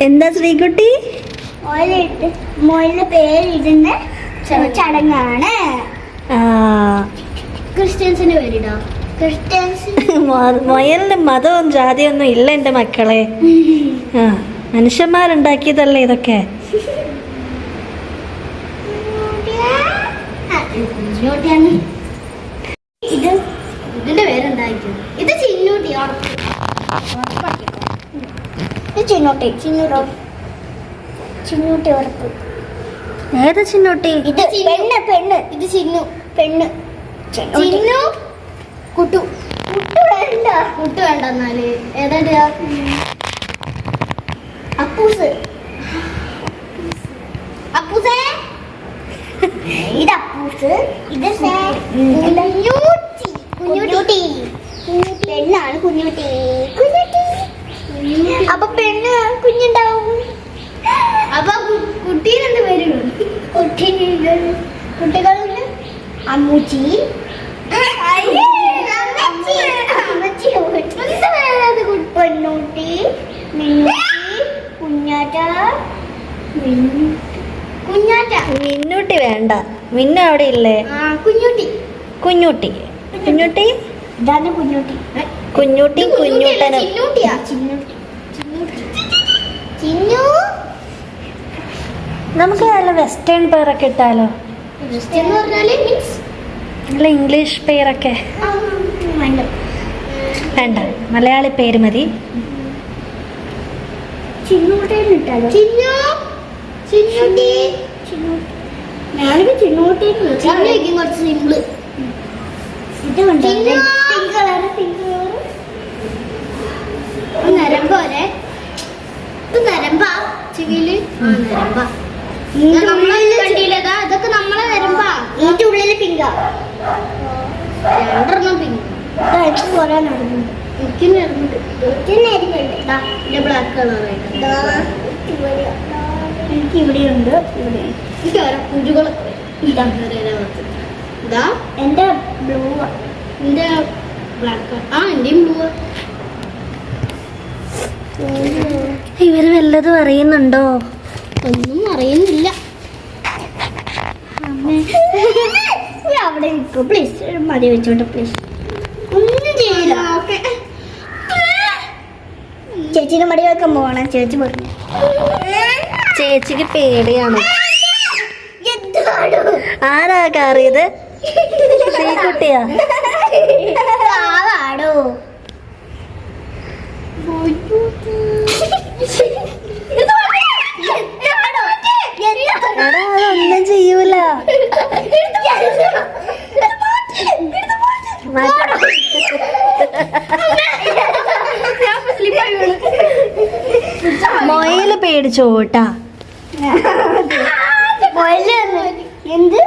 എന്താ ശ്രീകുട്ടി? പേര് പേരിടുന്ന ചടങ്ങാണ്. ക്രിസ്ത്യൻസിന്റെ പേരിടോ? ക്രിസ്ത്യൻസ് മൊ- മതവും ജാതിയൊന്നും ഇല്ല എന്റെ മക്കളെ. ആ മനുഷ്യന്മാരുണ്ടാക്കിയതല്ലേ ഇതൊക്കെ? ഇത് ഇതിന്റെ പേരുണ്ടായിരിക്കും ഇത് ചിന്നൂട്ടിയാണ് ചിന്നൂട്ടി? ചിന്നൂട്ടി. ചിന്നൂട്ടി ഉറപ്പ്. ഏത് ചിന്നോട്ടി? ഇത് പെണ്ണ് പെണ്ണ്. ഇത് ചിന്നു. പെണ്ണ്. ചിന്നു? കുട്ടു. കുട്ടു വേണ്ട. കുട്ടു വേണ്ട എന്നാൽ. ഏതാ അപ്പൂസ്. അപ്പൂസേ? ഇത് അപ്പൂസ് ഇത് കുഞ്ഞൂട്ടി. കുഞ്ഞൂട്ടി. പെണ്ണാണ് കുഞ്ഞൂട്ടി. അപ്പൊ പെണ്ണ് കുഞ്ഞുണ്ടാവും. അപ്പൊ കുട്ടി എന്ത് പേരും? കുട്ടീന് കുട്ടികളുണ്ട്. അമ്മൂച്ചി. പെണ്ണൂട്ടി മിന്നൂട്ടി കുഞ്ഞാറ്റ കുഞ്ഞാറ്റ. മിന്നൂട്ടി വേണ്ട. മിന്നു അവിടെ ഇല്ലേ? കുഞ്ഞൂട്ടി. കുഞ്ഞൂട്ടി. കുഞ്ഞൂട്ടി. ഇതാണ് കുഞ്ഞൂട്ടി. കുഞ്ഞൂട്ടി കുഞ്ഞൂട്ടനും ചിന്നൂട്ടിയാ ചിന്നൂട്ടി ചിന്നൂട്ടി ചിന്നു നമുക്ക് നല്ല വെസ്റ്റേൺ പേരൊക്കെ ഇട്ടാലോ? എന്ന് പറഞ്ഞാൽ മീൻസ് നല്ല ഇംഗ്ലീഷ് പേരൊക്കെ. വേണ്ട. വേണ്ട മലയാളി പേര് മതി. ചിന്നൂട്ടേന്ന് ഇട്ടാലോ? ചിന്നു! ചിന്നൂട്ടി ഞാനിപ്പോ ചിന്നൂട്ടേന്ന് ചിന്നൂക്കും കുറച്ച് സിമ്പിൾ ഇത് കണ്ടോ പിങ്ക് കളർ പിങ്ക് കളർ നരമ്പോരെ ഇത് നരമ്പാ ചെവിയിൽ. ആ നരമ്പാ. ഇതൊക്കെ നമ്മളെ ഇതിന്റെ ഉള്ളിൽ പിങ്കാ. രണ്ടെണ്ണം പിങ്ക്. എനിക്ക് കുറെ നടന്നുണ്ട് എനിക്ക് നടന്നുണ്ട് എന്റെ ബ്ലാക്ക് കളറായിട്ട് എനിക്ക് ഇവിടെയുണ്ട്. ഇവിടെ. എനിക്ക് ഓരോ കുരുകളൊക്കെ ഇതാ ഇതാ എന്റെ ബ്ലൂ എന്റെ ബ്ലാക്ക് ആ ബ്ലൂ ഇവർ വല്ലത് അറിയുന്നുണ്ടോ? ഒന്നും അറിയുന്നില്ല. അവിടെ നിൽക്കും പ്ലീസ് മതി വെച്ചോട്ടെ പ്ലീസ് ഒന്നും ചെയ്യില്ല. ചേച്ചിയുടെ മടി വെക്കാൻ പോകണം ചേച്ചി പറഞ്ഞു. ചേച്ചിക്ക് പേടിയാണ്. ആരാ കാറിയത്? ശ്രീകുട്ടിയാ? പാവാടോ മൊയിൽ പേടിച്ചോ പോട്ടാ എന്ത്?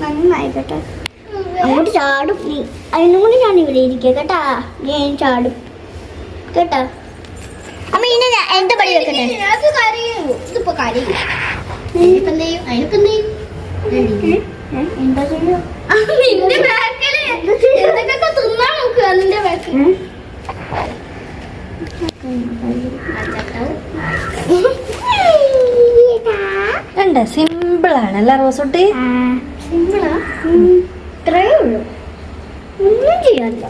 നന്നായിക്കോട്ടെ. അങ്ങോട്ട് ചാടും. നീ അതിനും കൂടി ഞാൻ ഇവിടെ ഇരിക്കുക കേട്ടാ. ഞാൻ ചാടും. കേട്ടാ? അമ്മ ഇനി ഞാൻ എന്റെ പടി വെക്കട്ടെ. ഇതിപ്പോ കാര്യം. അതിനിപ്പോ ചെയ്യോ? നിന്റെ ബാക്കിൽ എന്തൊക്കെ ബാക്കിൽ ഉണ്ട് സിമ്പിൾ ആണ് അല്ല റോസൂട്ടി? സിമ്പിളാ. ഇത്രേ ഉള്ളൂ. ഒന്നും ചെയ്യാനില്ല.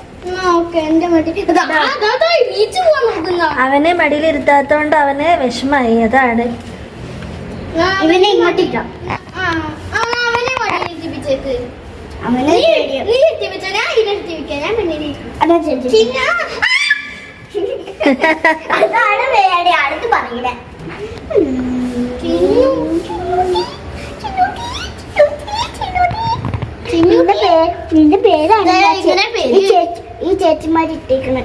അവനെ മടിയിലിരുത്താത്തോണ്ട് അവന് വിഷമായി അതാണ്. ഇവനെ ഇങ്ങോട്ടിട്ടാ അവനെ നീ ഇരുത്തിപ്പിച്ചോ ഞാൻ ഇരുത്തിപ്പിക്കാം ഞാൻ പെണ്ണിനെ അതാ അതാണ് വേറെ അടുത്ത് പറയണേ. നിന്റെ പേരാണ് ഈ ചേച്ചി ഈ ചേച്ചിമാർ ഇട്ടേക്കണ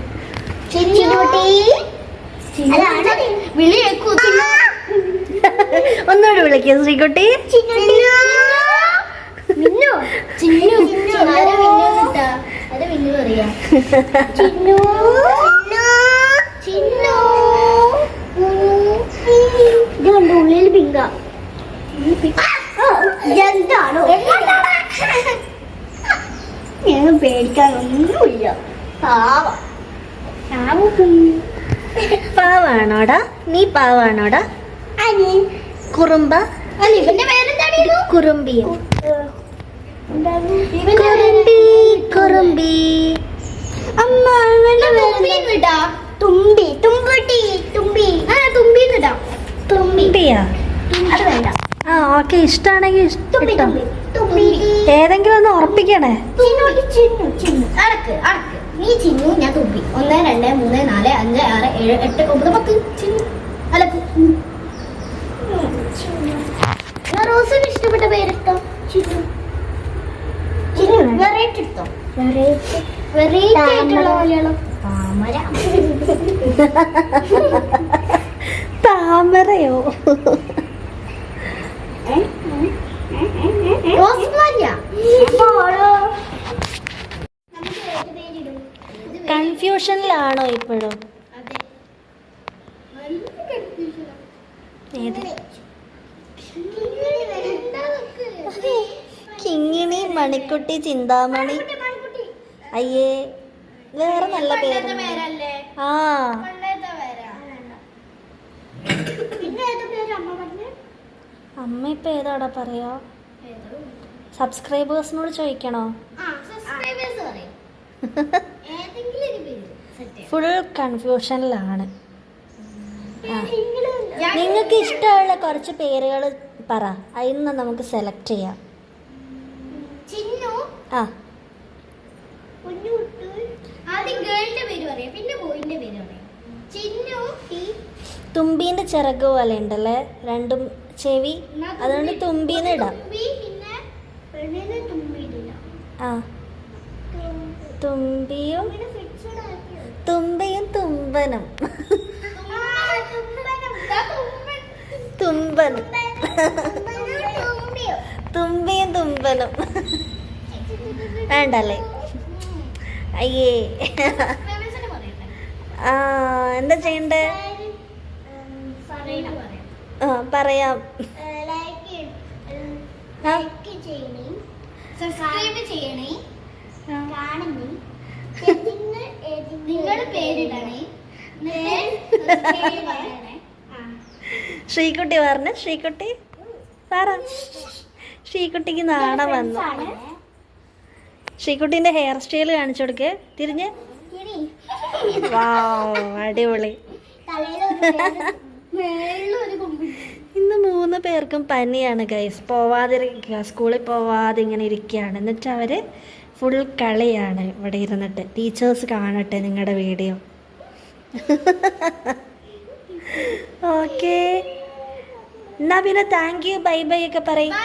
ചിന്നൂട്ടി അതാണ് വിളി കേൾക്കൂ ഒന്നുകൂടി വിളിക്കുക ശ്രീകുട്ടി മിന്നു ചിന്നു ആരാ മിന്നു കിട്ടാ ചിന്നു. ചിന്നു. ഉള്ളിൽ പിങ്ക. എന്താണോ പേടിക്കാനൊന്നുമില്ല. പാവ. പാവാണോടാ? നീ പാവാണോടാ? അനി കുറുമ്പ? കുറുമ്പിയോ? ഇവന്റെ കുറുമ്പി. അമ്മ തുമ്പി. തുമ്പട്ടി തുമ്പി. ആ തുമ്പി. തുമ്പിയാ? അത് വേണ്ട. ആ ഓക്കെ തുമ്പി ഏതെങ്കിലും ഒന്ന് ഉറപ്പിക്കണേ. നീ ചിന്നു ഞാൻ തുമ്പി. ഒന്ന് രണ്ട് മൂന്ന് നാല് അഞ്ച് ആറ് ഏഴ് എട്ട് ഒമ്പത് പത്ത്. ചിന്നു. അല്ല റോസിന് ഇഷ്ടപ്പെട്ട ചിന്നു ചിന്നു. വെറൈറ്റി എടുത്തോ വെറൈറ്റി വെറൈറ്റി ആയിട്ടുള്ള മലയാളം. താമര താമരയോ? കൺഫ്യൂഷനിലാണോ ഇപ്പോഴും? ഏത് അതെ കിങ്ങിണി മണിക്കുട്ടി ചിന്താമണി. അയ്യേ വേറെ നല്ല പേര്. ആ അമ്മ ഇപ്പൊ ഏതാടാ പറയാ? സബ്സ്ക്രൈബേഴ്സിനോട് ചോദിക്കണോ? ഫുൾ കൺഫ്യൂഷനിലാണ്. നിങ്ങൾക്ക് ഇഷ്ടമുള്ള കുറച്ച് പേരുകൾ പറ. അതിൽ നിന്ന് നമുക്ക് സെലക്ട് ചെയ്യാം. ചിന്നു. ആ. കുഞ്ഞുട്ടു ആദ്യം ഗേളിന്റെ പേര് പറയാം. പിന്നെ ബോയിന്റെ പേര് പറയാം. ചിന്നു ചിറക് പോലെ ഉണ്ടല്ലേ? രണ്ടും ചെവി. അതുകൊണ്ട് തുമ്പിന്ന് ഇടാം. ആ. തുമ്പിയും തുമ്പയും തുമ്പനം. തുമ്പൻ. തുമ്പനും വേണ്ടല്ലേ? അയ്യേ. ആ എന്താ ചെയ്യണ്ടേ? പറയാം. ആ പറയാം. ലൈക്ക് ഏഹ്, ലൈക്ക് ചെയ്യണേ സബ്സ്ക്രൈബ് ചെയ്യണേ. കാണണേ നിങ്ങളുടെ പേരിടണേ. ശ്രീകുട്ടി പറഞ്ഞ ശ്രീകുട്ടി പറ. ശ്രീകുട്ടിക്ക് നാണം വന്നു. ആണ്. ഹെയർ സ്റ്റൈൽ കാണിച്ചു കൊടുക്ക്. തിരിഞ്ഞ്. അടിപൊളി. ഇന്ന് മൂന്ന് പേർക്കും പനിയാണ് ഗൈസ് പോവാതിരിക്കുക സ്കൂളിൽ പോവാതെ ഇങ്ങനെ ഇരിക്കുകയാണ്. എന്നിട്ട് അവർ ഫുൾ കളിയാണ് ഇവിടെ ഇരുന്നിട്ട്. ടീച്ചേഴ്സ് കാണട്ടെ നിങ്ങളുടെ വീഡിയോ ഓക്കേ എന്നാ പിന്നെ താങ്ക് യു ബൈ ബൈ ഒക്കെ പറയും.